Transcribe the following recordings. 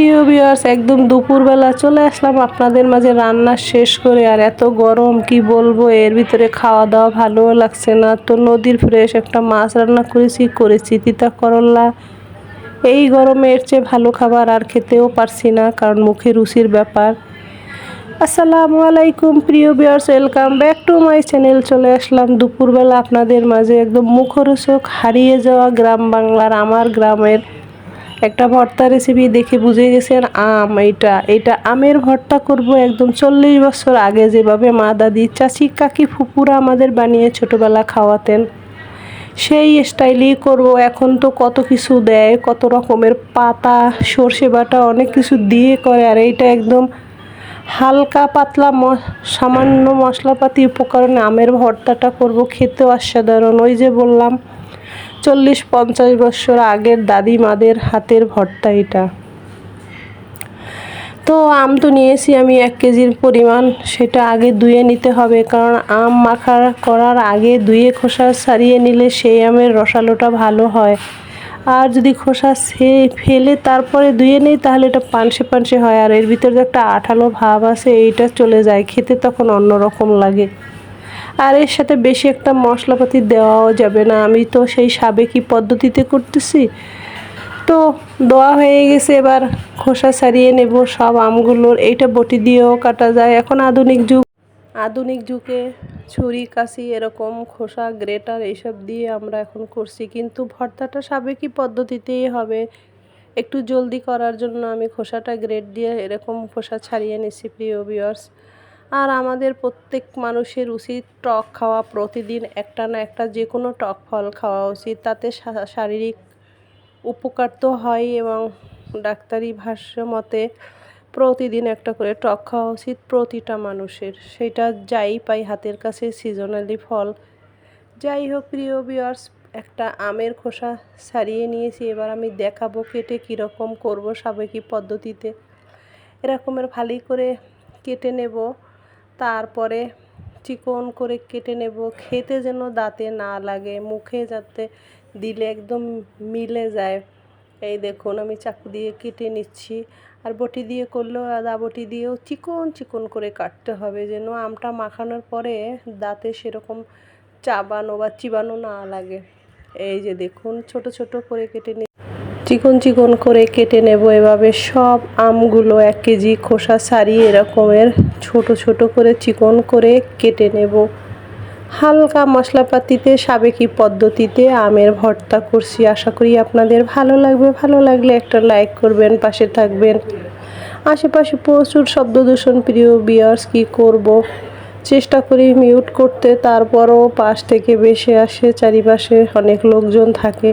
প্রিয় বিয়ার্স একদম দুপুরবেলা চলে আসলাম আপনাদের মাঝে রান্না শেষ করে। আর এত গরম, কি বলব? এর ভিতরে খাওয়া দাওয়া ভালোও লাগছে না। তো নদীর ফ্রেশ একটা মাছ রান্না করেছি করেছি তিতা করল্লা এই গরমে এর চেয়ে ভালো খাবার আর খেতেও পারছি না, কারণ মুখে রুচির ব্যাপার। আসসালামু আলাইকুম, প্রিয় viewers welcome back to my channel চলে আসলাম দুপুরবেলা আপনাদের মাঝে। একদম মুখরোচক হারিয়ে যাওয়া গ্রাম বাংলার, আমার গ্রামের একটা ভর্তা রেসিপি দেখে বুঝে গেছেন, আম এইটা এটা আমের ভর্তা করব একদম চল্লিশ বছর আগে যেভাবে মা দাদি, চাচি, কাকি ফুপুরা আমাদের বানিয়ে ছোটোবেলা খাওয়াতেন। সেই স্টাইলেই করব। এখন তো কত কিছু দেয়, কত রকমের পাতা, সর্ষে বাটা অনেক কিছু দিয়ে করে আর এইটা একদম হালকা পাতলা ম, সামান্য মশলাপাতি উপকরণে আমের ভর্তাটা করব। খেতেও অসাধারণ। ওই যে বললাম চল্লিশ পঞ্চাশ বছর আগের দাদিমাদের হাতের ভর্তা এটা। তো আম তো নিয়েছি আমি এক কেজির পরিমাণ, সেটা আগে ধুয়ে নিতে হবে, কারণ আম মাখা করার আগে ধুয়ে খোসা ছাড়িয়ে নিলে সেই আমের রসালোটা ভালো হয়। আর যদি খোসা ফেলে তারপরে ধুয়ে নেই, তাহলে এটা পানসে পানসে হয়। আর এর ভিতরে একটা আঠালো ভাব আছে, এইটা চলে যায়, খেতে তখন অন্যরকম লাগে। আর এর সাথে বেশি একটা মশলাপাতি দেওয়াও যাবে না। আমি তো সেই সাবেকি পদ্ধতিতে করতেছি। তো দোয়া হয়ে গেছে এবার খোসা ছাড়িয়ে নেব সব আমগুলোর। এইটা বটি দিয়েও কাটা যায়। এখন আধুনিক যুগ। আধুনিক যুগে ছুরি, কাশি এরকম খোসা, গ্রেটার এইসব দিয়ে আমরা এখন করছি। কিন্তু ভর্তাটা সাবেকি পদ্ধতিতেই হবে। একটু জলদি করার জন্য আমি খোসাটা গ্রেট দিয়ে এরকম খোসা ছাড়িয়ে নিছি, প্রিয় বিয়ার্স আর আমাদের প্রত্যেক মানুষের উচিত টক খাওয়া প্রতিদিন একটা না একটা যে কোনো টক ফল খাওয়া উচিত। তাতে শারীরিক উপকার তো হয় এবং ডাক্তারি ভাষ্য মতে প্রতিদিন একটা করে টক খাওয়া উচিত প্রতিটা মানুষের। সেটা যাই পাই হাতের কাছে সিজনালি ফল। যাই হোক প্রিয় বিয়ার্স একটা আমের খোসা ছাড়িয়ে নিয়েছি। এবার আমি দেখাবো কেটে কীরকম করব সাবেকি পদ্ধতিতে। এরকমের ভালোই করে কেটে নেব। তারপরে চিকন করে কেটে নেব। খেতে যেন দাঁতে না লাগে, মুখে যাতে দিলে একদম মিলে যায়। এই দেখুন, আমি চাকু দিয়ে কেটে নিচ্ছি। আর বটি দিয়ে করলেও আদা বটি দিয়েও চিকন চিকন করে কাটতে হবে যেন আমটা মাখানোর পরে দাঁতে সেরকম চাবানো বা চিবানো না লাগে। এই যে দেখুন, ছোট ছোট করে কেটে চিকন চিকন করে কেটে নেব। এভাবে সব আমগুলো এক কেজি খোসা ছাড়িয়ে এরকমের ছোট ছোট করে চিকন করে কেটে নেব। হালকা মশলাপাতিতে, সাবেকি পদ্ধতিতে আমের ভর্তা করছি। আশা করি আপনাদের ভালো লাগবে। ভালো লাগলে একটা লাইক করবেন, পাশে থাকবেন। আশেপাশে প্রচুর শব্দ দূষণ প্রিয় বিয়ার্স কি করব। চেষ্টা করি মিউট করতে। তারপরও পাশ থেকে বেশি আসে, চারিপাশে অনেক লোকজন থাকে।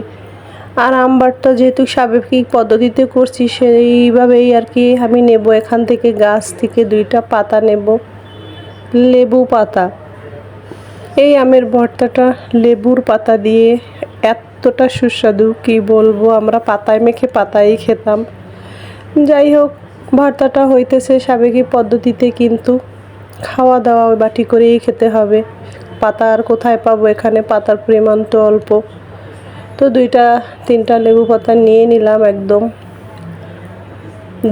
আর আমবারটা যেহেতু স্বাভাবিক পদ্ধতিতে করছি, সেইভাবেই আর কি আমি নেব। এখান থেকে গাছ থেকে দুইটা পাতা নেব। লেবু পাতা। এই আমের ভর্তাটা লেবুর পাতা দিয়ে এতটা সুস্বাদু, কি বলব? আমরা পাতায় মেখে পাতায় খেতাম। যাই হোক, ভর্তাটা হইতেছে সাবেকি পদ্ধতিতে, কিন্তু খাওয়া দাওয়া বাটি করেই খেতে হবে। পাতা আর কোথায় পাবো? এখানে পাতার পরিমাণ তো অল্প। তো দুইটা, তিনটা লেবু পাতা নিয়ে নিলাম একদম।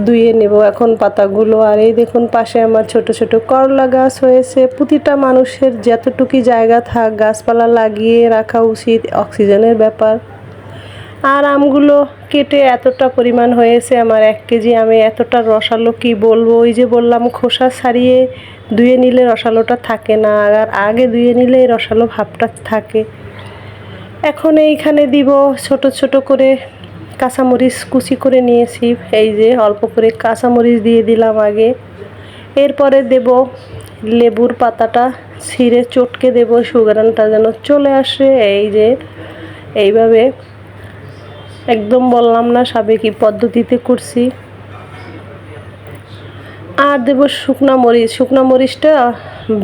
ধুয়ে নেব এখন পাতাগুলো। আর এই দেখুন, পাশে আমার ছোট ছোট করলা গাছ হয়েছে। প্রতিটা মানুষের যতটুকু জায়গা থাক, গাছপালা লাগিয়ে রাখা উচিত, অক্সিজেনের ব্যাপার। আর আমগুলো কেটে এতটা পরিমাণ হয়েছে আমার এক কেজি আমি, এতটা রসালো কি বলব? ওই যে বললাম, খোসা ছাড়িয়ে ধুয়ে নিলে রসালোটা থাকে না। আর আগে ধুয়ে নিলে রসালো ভাবটা থাকে। এখন এইখানে দিব ছোট ছোট করে কাঁচামরিচ কুচি করে নিয়েছি। এই যে অল্প করে কাঁচামরিচ দিয়ে দিলাম আগে। এরপরে দেব লেবুর পাতাটা ছিঁড়ে চটকে দেব সুগারানটা যেন চলে আসে। এই যে এইভাবে। একদম বললাম না সাবেকি পদ্ধতিতে করছি। আর দেব শুকনা মরিচ। শুকনা মরিচটা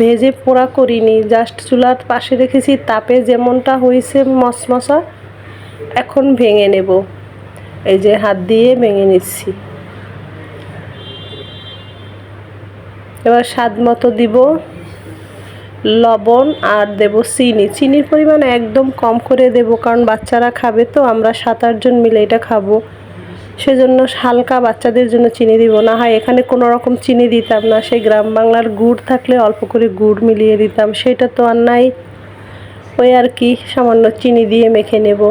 ভেজে পোড়া করিনি। জাস্ট চুলার পাশে রেখেছি। তাপে যেমনটা হয়েছে মশমশা, এখন ভেঙে নেব। এই যে হাত দিয়ে ভেঙে নিচ্ছি। এবার স্বাদ মতো দিব লবণ আর দেব চিনি। চিনির পরিমাণ একদম কম করে দেব, কারণ বাচ্চারা খাবে তো, আমরা সাত আটজন মিলে এটা খাব। সেজন্য হালকা বাচ্চাদের জন্য চিনি দিব। না হয় এখানে কোনো রকম চিনি দিতাম না, সেই গ্রাম বাংলার গুড় থাকলে অল্প করে গুড় মিলিয়ে দিতাম। সেটা তো আর নাই। ওই আর কি, সামান্য চিনি দিয়ে মেখে নেব।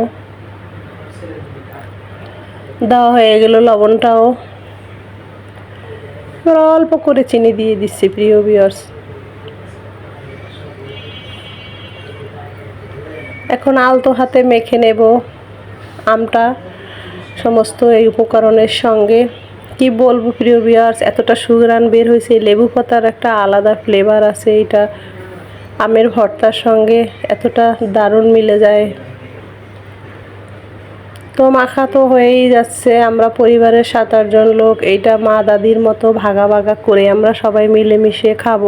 দেওয়া হয়ে গেল লবণটাও। অল্প করে চিনি দিয়ে দিচ্ছি, প্রিয় বিয়ার্স এখন আলতো হাতে মেখে নেব আমটা। সমস্ত এই উপকরণের সঙ্গে। কি বলব প্রিয় বিয়ার্স এতটা সুগ্রান বের হয়েছে লেবু পাতার একটা আলাদা ফ্লেভার আছে এটা আমের ভর্তার সঙ্গে এতটা দারুণ মিলে যায়। তো মাখা তো হয়েই যাচ্ছে, আমরা পরিবারের সাত আটজন লোক, এইটা মা দাদির মতো ভাগা ভাগা করে আমরা সবাই মিলেমিশে খাব।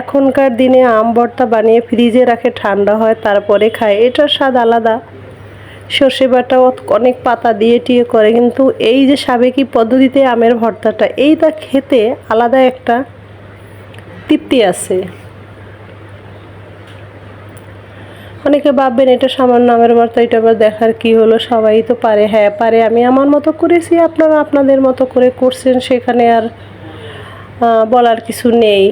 এখনকার দিনে আম ভর্তা বানিয়ে ফ্রিজে রাখে ঠান্ডা হয়, তারপরে খায়, এটার স্বাদ আলাদা। সর্ষে বাটাও অনেক পাতা দিয়ে টিয়ে করে, কিন্তু এই যে সাবেকি পদ্ধতিতে আমের ভর্তাটা, এইটা খেতে আলাদা একটা তৃপ্তি আছে। অনেকে ভাববেন এটা সামান্য আমের ভর্তা, এটা আবার দেখার কি হলো? সবাই তো পারে। হ্যাঁ পারে। আমি আমার মতো করেছি, আপনারা আপনাদের মতো করে করছেন, সেখানে আর বলার কিছু নেই।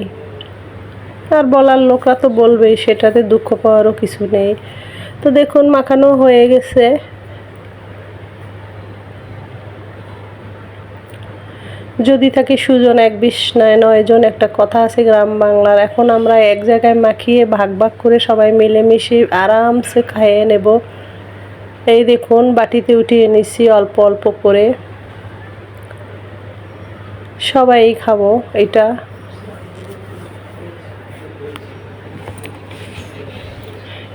আর বলার লোকরা তো বলবেই, সেটাতে দুঃখ পাওয়ারও কিছু নেই। তো দেখুন, মাখানো হয়ে গেছে। যদি থাকে সুজন এক বিশ নয় নয়জন একটা কথা আছে গ্রাম বাংলার। এখন আমরা এক জায়গায় মাখিয়ে ভাগ ভাগ করে সবাই মিলেমিশে আরামসে খাইয়ে নেব। এই দেখুন, বাটিতে উঠিয়ে নিছি অল্প অল্প করে। সবাই খাব, এটা।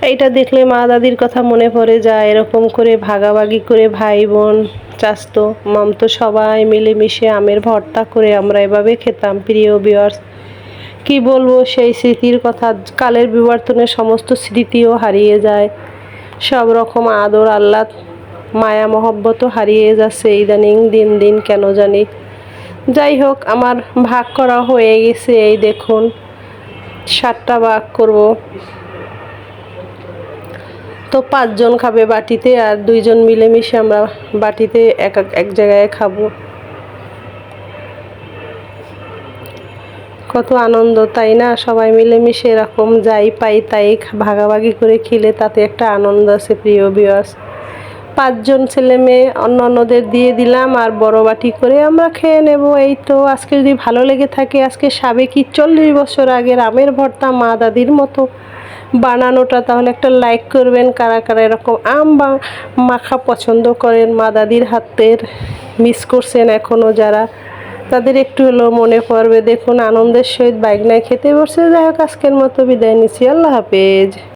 এইটা দেখলে মা দাদির কথা মনে পড়ে যায়, এরকম করে ভাগাভাগি করে ভাই, বোন চাস্তো মামতো সবাই মিলেমিশে আমের ভর্তা করে আমরা এভাবে খেতাম। প্রিয় বিয়ার্স কি বলব, সেই স্মৃতির কথা কালের বিবর্তনে সমস্ত স্মৃতিও হারিয়ে যায়। সব রকম আদর, আহ্লাদ, মায়া, মহব্বতও হারিয়ে যাচ্ছে ইদানিং, দিন দিন, কেন জানি। যাই হোক, আমার ভাগ করা হয়ে গেছে, এই দেখুন, সাতটা ভাগ করব। তো পাঁচজন খাবে বাটিতে আর দুইজন মিলেমিশে আমরা বাটিতে এক এক জায়গায় খাব। কত আনন্দ, তাই না? সবাই মিলেমিশে এরকম যাই পাই তাই ভাগাভাগি করে খেলে তাতে একটা আনন্দ আছে, প্রিয় বিয়ার্স পাঁচজন ছেলে মেয়ে অন্য অন্যদের দিয়ে দিলাম আর বড় বাটি করে আমরা খেয়ে নেব। এই তো আজকে যদি ভালো লেগে থাকে, আজকে সাবেকি চল্লিশ বছর আগের আমের ভর্তা মা দাদির মতো। বানানোটা, তাহলে একটা লাইক করবেন, কারা কারা এরকম আম বা মাখা পছন্দ করেন, মা দাদির হাতের মিস করছেন এখনও যারা, তাদের একটু হলেও মনে পড়বে, দেখুন আনন্দের সহিত বাইক নাই খেতে বসে, যাই হোক, আজকের মতো বিদায় নিচ্ছি, আল্লাহ হাফেজ।